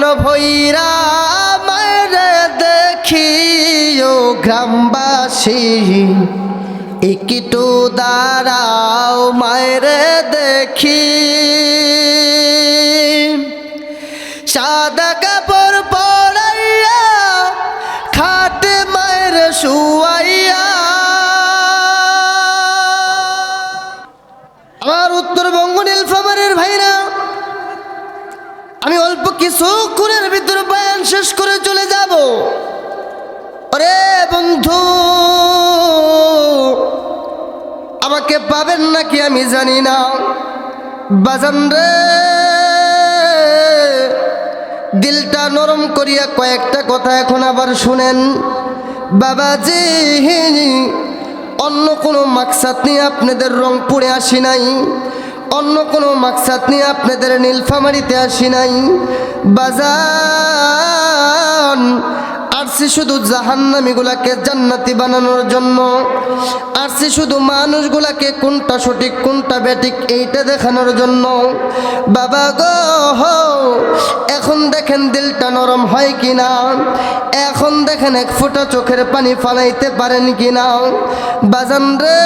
মন ভৈরা মারে দেখি ও গ্রামবাসী। একটু দাঁড়াও মায়েরে দেখি। সাদা কাপড় পরাইয়া খাটে মায়ের শুয়াইয়া আমি অল্প কিছুক্ষণের ভিতরে বয়ান শেষ করে চলে যাব। আরে বন্ধু, আমাকে পাবেন নাকি আমি জানি না। বাজান রে, দিলটা নরম করিয়া কয়েকটা কথা এখন আবার শুনেন। বাবাজি, অন্য কোনো মাকসাদ নিয়ে আপনাদের রংপুরে আসি নাই। অন্য কোনো মাকসাদ নিয়ে আপনাদের নীলফামারিতে আসি নাই। বাজান আসছি শুধু জাহান্নামীগুলাকে জান্নাতি বানানোর জন্য আসছি শুধু মানুষগুলাকে কোনটা সঠিক, কোনটা ব্যাটিক এইটা দেখানোর জন্য। বাবা গো, এখন দেখেন দিলটা নরম হয় কি না এখন দেখেন এক ফোঁটা চোখের পানি ফালাইতে পারেন কি না বাজান রে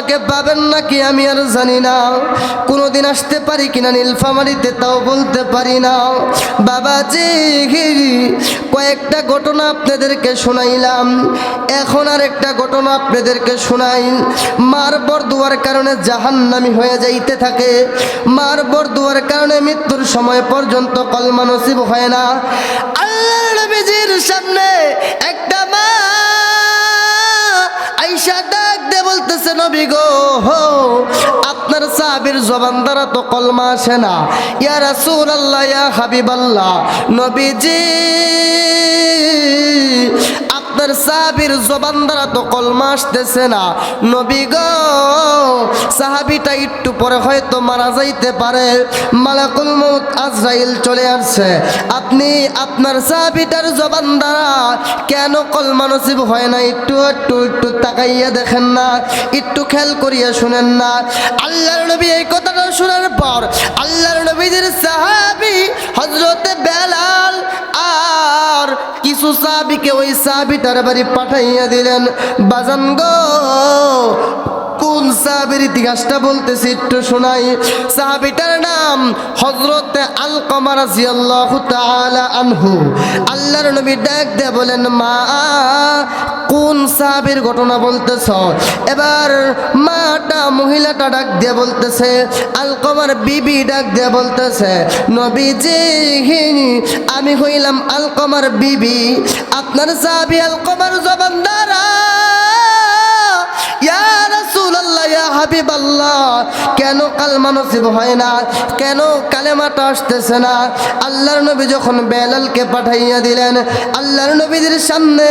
আমাকে পাবেন নাকি আমি আর জানি না। কোনোদিন আসতে পারি কিনা নীলফামারিতে তাও বলতে পারি না। বাবাজি কয়েকটা ঘটনা আপনাদেরকে শোনাইলাম। এখন আর একটা ঘটনা আপনাদেরকে শোনাই। মার বর দুয়ার কারণে জাহান্নামি হয়ে যাইতে থাকে। মার বর দুয়ার কারণে মৃত্যুর সময় পর্যন্ত কলমা নসিব হয় না। আল্লাহ নবীজির সামনে একটা মা বলতেছে নবী গো, হো, আপনার সাহাবির জবান দ্বারা তো কলমা আসে না। ইয়া রাসূলুল্লাহ, ইয়া হাবিবাল্লাহ, নবীজি। আপনার সাহাবীর জবান দ্বারা তো কলমা আসতেছে না। নবী গো, সাহাবীটা একটু পরে হয়তো মারা যাইতে পারে। মালাকুল মউত আজরাইল চলে আসছে। আপনি আপনার সাহাবীটার জবান দ্বারা কেন কলমা নসিব হয় না? একটু একটু একটু তাকাইয়া দেখেন না, একটু খেয়াল করিয়া শুনেন না। আল্লাহর নবী এই কথাটা শোনার পর আল্লাহর নবীদের সাহাবী হজরতে বেলাল আর কিছু সাবিকে ওই সাবিটার বাড়ি পাঠাইয়া দিলেন। বাজান গো, কোন সাহাবের ইতিহাসটা বলতেছি একটু শোনাই। সাহাবিটার নাম হজরত আল কমারাজি আল্লাহ আনহু। আল্লাহর নবী ডাক দে বলেন, মা কোন সাহাবির ঘটনা বলতেছ? এবার মাটা মহিলাটা ডাক দিয়ে বলতেছে, আল কমার বিবি ডাক দিয়ে বলতেছে, নবীজি, আমি হইলাম আল কমার বিবি। আপনার সাহাবি আল কমার ইয়া হাবিবাল্লাহ, কেন কালমা নসিব হয় না? কেন কালেমাটা আসতেছে না? আল্লাহর নবী যখন বেলালকে পাঠাইয়া দিলেন, আল্লাহর নবীদের সামনে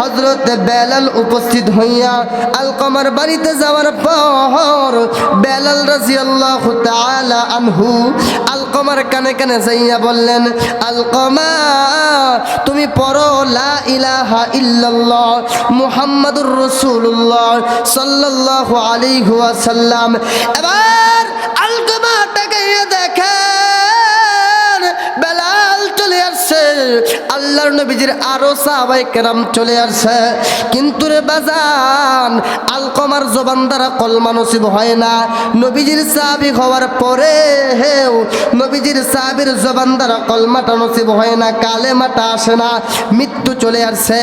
হযরত বেলাল উপস্থিত হইয়া আলকমার বাড়িতে যাওয়ার পর বেলাল রাদিয়াল্লাহু তাআলা আনহু আলকমার কানে কানে যাইয়া বললেন আলকমা তুমি পড়ো লা ইলাহা ইল্লাল্লাহ মুহাম্মাদুর রাসূলুল্লাহ সাল্লাল্লাহু আলাইহি ওয়াসাল্লাম। এবার আলকমা তাকাইয়া দেখেন আল্লাহর নবীজির আরও সাহাবাই কেরাম চলে আসছে কিন্তু রে বাজান, আলকমার জবান দ্বারা কলমা নসিব হয় না। নবীজির সাহাবি হওয়ার পরে হেও নবীজির সাহাবির জবান দ্বারা কলমাটা নসিব হয় না, কালেমাটা আসে না, মৃত্যু চলে আসছে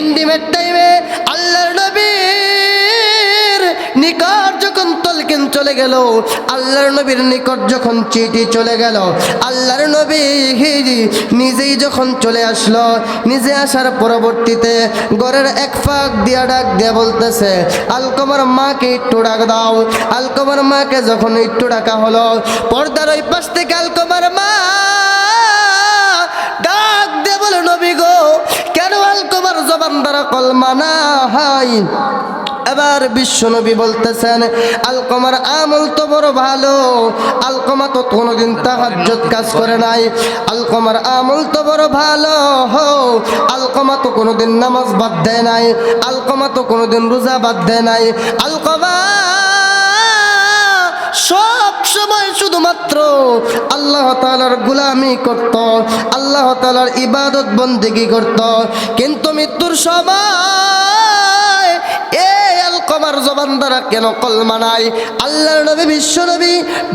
ইন্ডিমেট টাইমে আল্লাহর নবীর নিকট যখন তলকিন চলে গেল। আল্লাহর নবীর নিকট যখন চিঠি চলে গেল, আল্লাহর নবী নিজেই যখন চলে আসলো, নিজে আসার পরবর্তীতে ঘরের এক ফাঁক দিয়া ডাক দিয়া বলতেছে, আলকমার মাকে একটু ডাক দাও। আলকমার মাকে যখন একটু ডাকা হলো, পর্দার ওই পাশ থেকে আলকমার মা ডাক দে বলে, নবী গো দ্বারা কলমা না হয়। এবার বিশ্বনবী বলতেছেন, আলকমার আমল তো বড় ভালো, আলকমা তো কোনোদিন তাহাজ্জত কাজ করে নাই। আলকমার আমল তো বড় ভালো, হো, আলকমা তো কোনোদিন নামাজ বাদ দেয় নাই, আলকমা তো কোনোদিন রোজা বাদ দেয় নাই। আলকমা সব সময় শুধুমাত্র আল্লাহ তালার গুলামি করত, আল্লাহ তালার ইবাদত বন্দেগি করত, কিন্তু মৃত্যুর সময় আলকমার জবান দ্বারা কেন কলমা নাই? আল্লাহর নবী, বিশ্ব নবী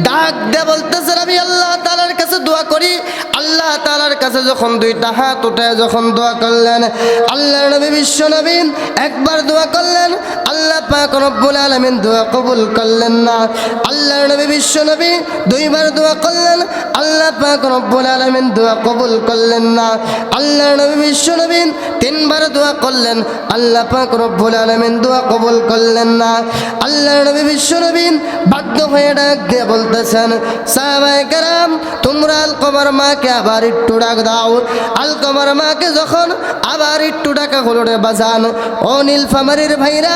ডাক দে বলতেছেন, আমি আল্লাহ তালার কাছে দোয়া করি। আল্লাহ তালার কাছে যখন দুইটা হাত উঠে যখন দোয়া করলেন, আল্লাহর নবী, বিশ্ব নবী একবার দোয়া করলেন, আল্লাহ পাক রব্বুল আলামিন দোয়া কবুল করলেন না। আল্লাহর নবী, বিশ্ব নবী দুইবার দোয়া করলেন, আল্লাহ পাক রব্বুল আলামিন দোয়া কবুল করলেন না। আল্লাহর নবী, বিশ্ব নবীন তিনবার দোয়া করলেন, আল্লাহ পাক রব্বুল আলামিন দোয়া কবুল করলেন। না। আল্লাহর নবী বিশ্ব নবী বাধ্য হয়ে ডাক দিয়ে বলতেছেন, সাহাবায়ে কেরাম, তোমরা আলকমার মাকে আবার একটু ডাক দাও। আলকমার মাকে যখন আবার একটু ডাকা হলো রে বাজান, ও নীলফামারির ভাইরা,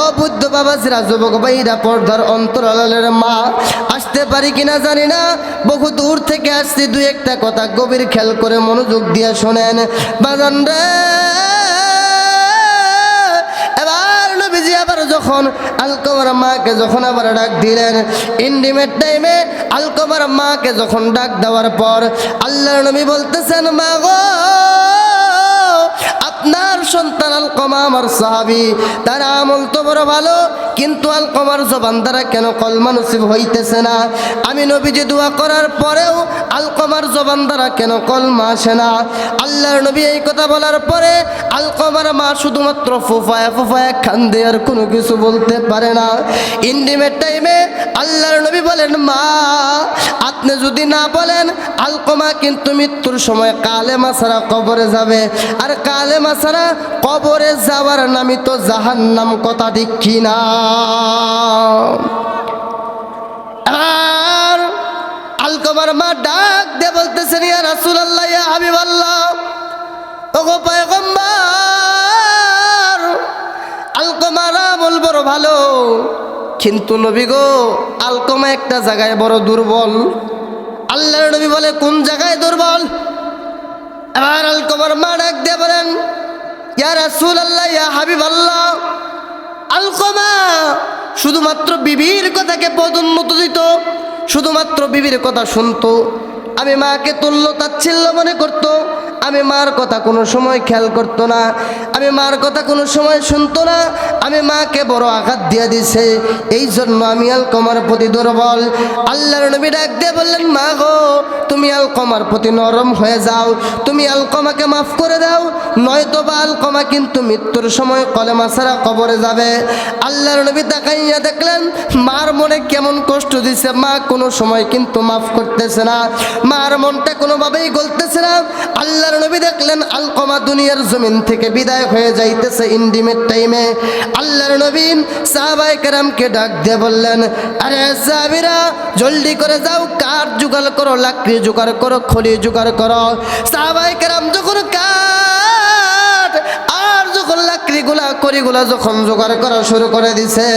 ও বুদ্ধ বাবাজিরা, যুবক ভাইরা, পর্দার অন্তরালের মা, আসতে পারি কিনা জানি না। বহু দূর থেকে আসছি, দুই একটা কথা গভীর খেয়াল করে মনোযোগ দিয়ে শোনেন। বাজান রে! যখন আলকমার মাকে যখন আবার ডাক দিলেন ইন্ডিমেট টাইমে আলকমার মাকে যখন ডাক দেওয়ার পর আল্লাহ নবী বলতেছেন, মা গো আপনার সন্তান আলকমা আমার সাহাবি। তার আমল তো বড় ভালো, কিন্তু আলকমার জবান দ্বারা কেন কলমা নসিব হইতেছে না? আমি নবীজি দোয়া করার পরেও আলকমার জবান দ্বারা কেন কলমা আসে না? আল্লাহর নবী এই কথা বলার পরে আলকমার মা শুধুমাত্র ফুফায়া ফুফায়া খান্দে আর কোনো কিছু বলতে পারে না। ইন্ডিমেট টাইমে আল্লাহর নবী বলেন, মা, আপনি যদি না বলেন, আলকমা কিন্তু মৃত্যুর সময় কালেমা ছাড়া কবরে যাবে। আর কালেমা ছাড়া কবরে যাওয়ার নামই তো জাহান্নাম, কথা ঠিক কিনা? আর আলকমার মা ডাক দে বলতেছেন, ইয়া রাসূলুল্লাহ, ইয়া হাবিবাল্লাহ, ওগো পয়গম্বর আলকমার আমল বড় ভালো, কিন্তু নবী গো আলকমা একটা জায়গায় বড় দুর্বল। আল্লাহর নবী বলে, কোন জায়গায় দুর্বল? এবার আলকমার মা ডাক দিয়ে বলেন আল্লাহ ইয়া হাবিব আল্লাহ শুধুমাত্র বিবির কথাকে পদোন্নত দিত শুধুমাত্র বিবির কথা শুনতো। আমি মাকে তুল্য তাচ্ছিল্য মনে করতো। আমি মার কথা কোনো সময় খেয়াল করতো না। আমি মার কথা কোনো সময় শুনতো না। আমি মাকে বড় আঘাত দিয়ে দিছে। এই জন্য আমি আলকমার প্রতি দুর্বল। আল্লাহর নবী ডাক দিয়ে বললেন, মা গো, তুমি আলকমার প্রতি নরম হয়ে যাও। তুমি আলকমাকে মাফ করে দাও। নয়তো বা আলকমা কিন্তু মৃত্যুর সময় কলেমা ছাড়া কবরে যাবে। আল্লাহর নবী তাকাইয়া দেখলেন, মার মনে কেমন কষ্ট দিছে। মা কোনো সময় কিন্তু মাফ করতেছে না। মার মনটা কোনোভাবেই গলতেছে না। আল্লাহর নবী দেখলেন, আলকমা দুনিয়ার জমিন থেকে বিদায় হয়ে যাইতেছে ইন্ডিমেট টাইমে। আল্লাহর নবী সাহাবাই কেরামকে ডাক দিয়ে বললেন, আরে সাহাবিরা, জলদি করে যাও, কার জোগাড় করো, লাকড়ি জোগাড় করো খলি জোগাড় করো। সাহাবাই কেরাম যখন লাকড়িগুলা করিগুলা যখন জোগাড় করা শুরু করে দিছে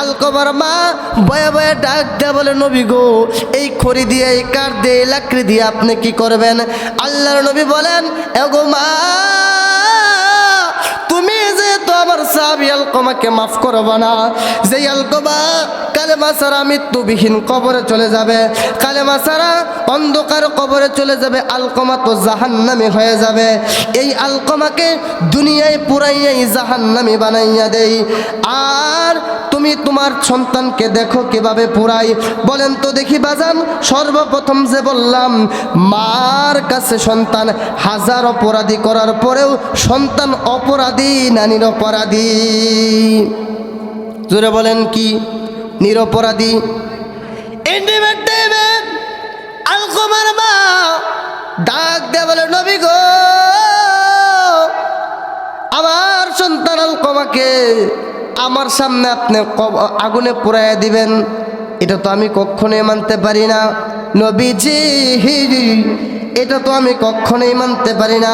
আলকমার মা বয়ে বয়ে ডাক দেয়া বলে, নবী গো, এই খড়ি দিয়ে, এই কাঠ দিয়ে, এই লাকড়ি দিয়ে আপনি কি করবেন? আল্লাহর নবী বলেন, এগো মা আমার সাহাবি আলকমাকে মাফ করবা না। যে আলকমা কালেমা ছাড়া মৃত্যুবিহীন কবরে চলে যাবে, কালেমা ছাড়া অন্ধকার কবরে চলে যাবে, আলকমা তো জাহান্নামি হয়ে যাবে। এই আলকমাকে দুনিয়ায় পুরাইয়াই জাহান্নামি বানাইয়া দেই। আর তুমি তোমার সন্তানকে দেখো কীভাবে পুরাই। বলেন তো দেখি বাজান, সর্বপ্রথম যে বললাম, মার কাছে সন্তান হাজার অপরাধী করার পরেও সন্তান অপরাধী না নিরপরাধী। জোরে বলেন কি? নিরপরাধী। ডাক দে বলে, নবী গো, আমার সন্তান আলকমাকে আমার সামনে আপনি আগুনে পুরাইয়া দিবেন। এটা তো আমি কখনোই মানতে পারি না। নবীজি এটা তো আমি কখনোই মানতে পারি না।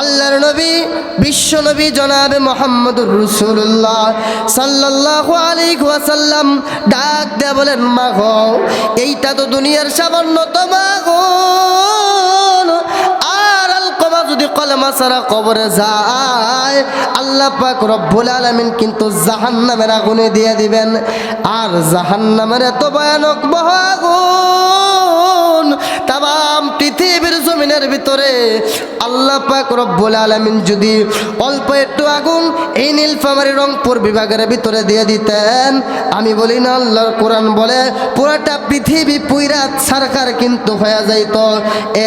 আল্লাহর নবী, বিশ্ব নবী জনাবে মোহাম্মদুর রসুল্লাহ সাল্লাল্লাহু আলাইহি ওয়াসাল্লাম ডাক দেয়া বলেন মাগো এইটা তো দুনিয়ার সামান্যতম আলকমা যদি কলমা সারা কবরে যায়, আল্লাহ পাক রব্বুল কিন্তু জাহান্নামের আগুনে দিয়ে দিবেন। আর জাহান্নামের এত ভয়ানক মহাগুন জমিনের ভিতরে আল্লাহ পাক রব্বুল আলামিন যদি অল্প একটু আগুন এই নীলফামারী রংপুর বিভাগের ভিতরে দিয়ে দিতেন, আমি বলি না, আল্লাহর কোরআন বলে, পুরাটা পৃথিবী পুইরা সরকার কিন্তু হয়ে যাইত।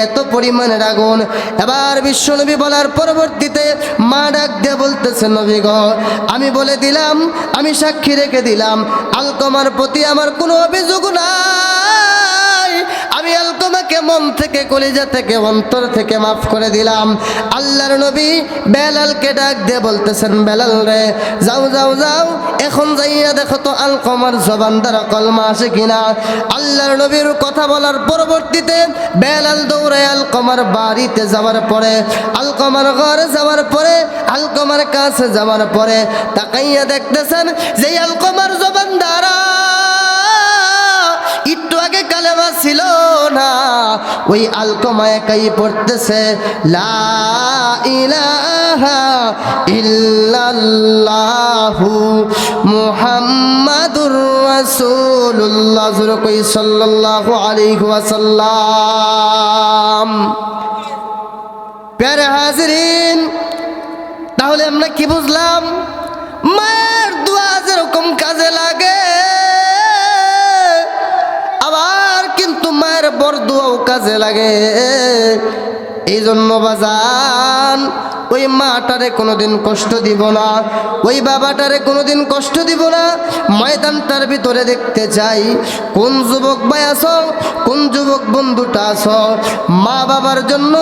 এত পরিমাণের আগুন। এবার বিশ্বনবী বলার পরবর্তীতে মা ডাক দিয়ে বলতেছে, নবী গ, আমি বলে দিলাম, আমি সাক্ষী রেখে দিলাম, আলকমার প্রতি আমার কোনো অভিযোগ নাই। আমি আলকমাকে মন থেকে, কলিজা থেকে, অন্তর থেকে মাফ করে দিলাম। আল্লাহর নবী বেলালকে ডাক দিয়ে বলতেছেন, বেলাল রে, যাও যাও যাও, এখন যাইয়া দেখো তো আলকমার জবান দ্বারা কলমা আসে কিনা? আল্লাহর নবীর কথা বলার পরবর্তীতে বেলাল দৌড়ে আলকমার বাড়িতে যাওয়ার পরে আলকমার ঘরে যাওয়ার পরে আলকমার কাছে যাওয়ার পরে তাকাইয়া দেখতেছেন যে আলকমার জবান ওই আলকমায় একাই পড়তেছে, লা ইলাহা ইল্লাল্লাহু মুহাম্মাদুর রাসূলুল্লাহ, জোরে কই সাল্লাল্লাহু আলাইহি ওয়াসাল্লাম। প্যারে হাজরিন, তাহলে আমরা কি বুঝলাম? কাজে লাগে। এই জন্য বাজান, ওই মাটারে কোনোদিন কষ্ট দিব না, ওই বাবাটারে কোনোদিন কষ্ট দিব না। ময়দানটার ভিতরে দেখতে চাই, কোন যুবক ভাই আছো, কোন যুবক বন্ধুটা আছো। মা বাবার জন্য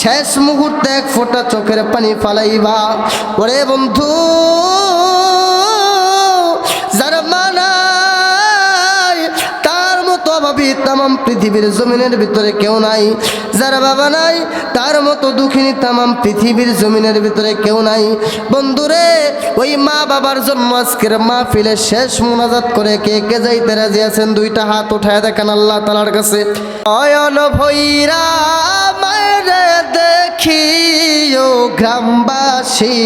শেষ মুহূর্তে এক ফোঁটা চোখের পানি ফালাইবা। ওরে বন্ধু, যারা মানাই অভাবী তামাম পৃথিবীর জমিনের ভিতরে কেউ নাই। যারা বাবা নাই, তার মতো দুঃখিনী তামাম পৃথিবীর জমিনের ভিতরে কেউ নাই। বন্ধুরে, ওই মা বাবার জন্য আজকের মা ফিলে শেষ মোনাজাত করে কে কে যাইতে রাজি আছেন? দুইটা হাত উঠায় দেখেন আল্লাহ তালার কাছে। অয়ন ভৈরা মায়েরে দেখি ও গ্রামবাসী,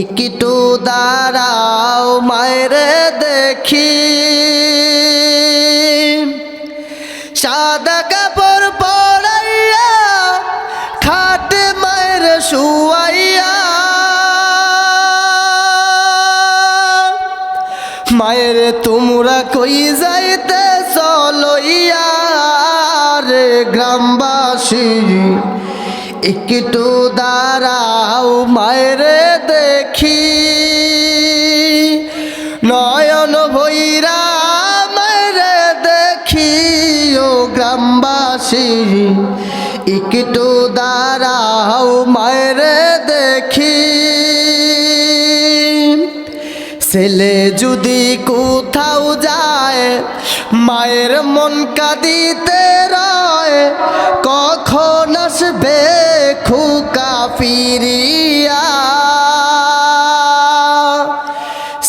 একটু দাঁড়াও মায়েরে দেখি মায়ের তোমরা কই যাইতে চলইয়া রে গ্রামবাসী? একটু দাঁড়াও মায়েরে। মায়ের মন কাঁদিতে রায়, কখন আসবে খুকা ফিরিয়া?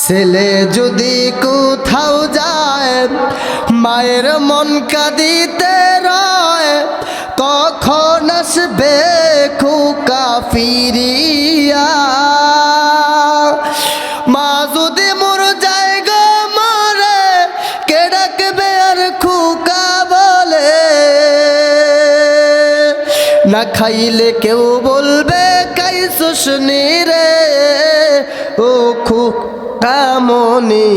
ছেলে যদি কোথাও যায়, মায়ের মন কাঁদিতে না খাইলে কেউ বলবে শুশনি রে? ও খুক কামনি,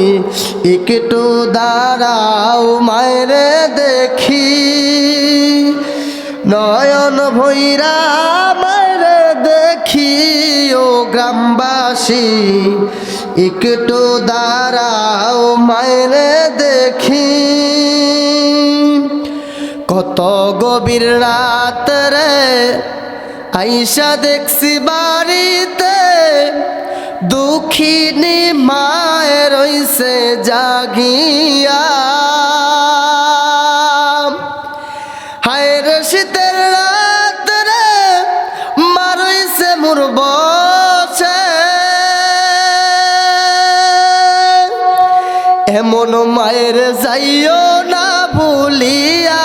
একটু দাঁড়াও মায়েরে দেখি। নয়ন ভৈরা মায়েরে দেখি, ও গ্রামবাসী, একটু দাঁড়াও মায়েরে কত গভীর রাত রে। আইসা দেখছি বাড়িতে দুঃখিনী মায়ের রইছে জাগিয়া। হায় শীতের রাত রে মারইছে মোর বসে। এমন মায়ের যাইও না ভুলিয়া।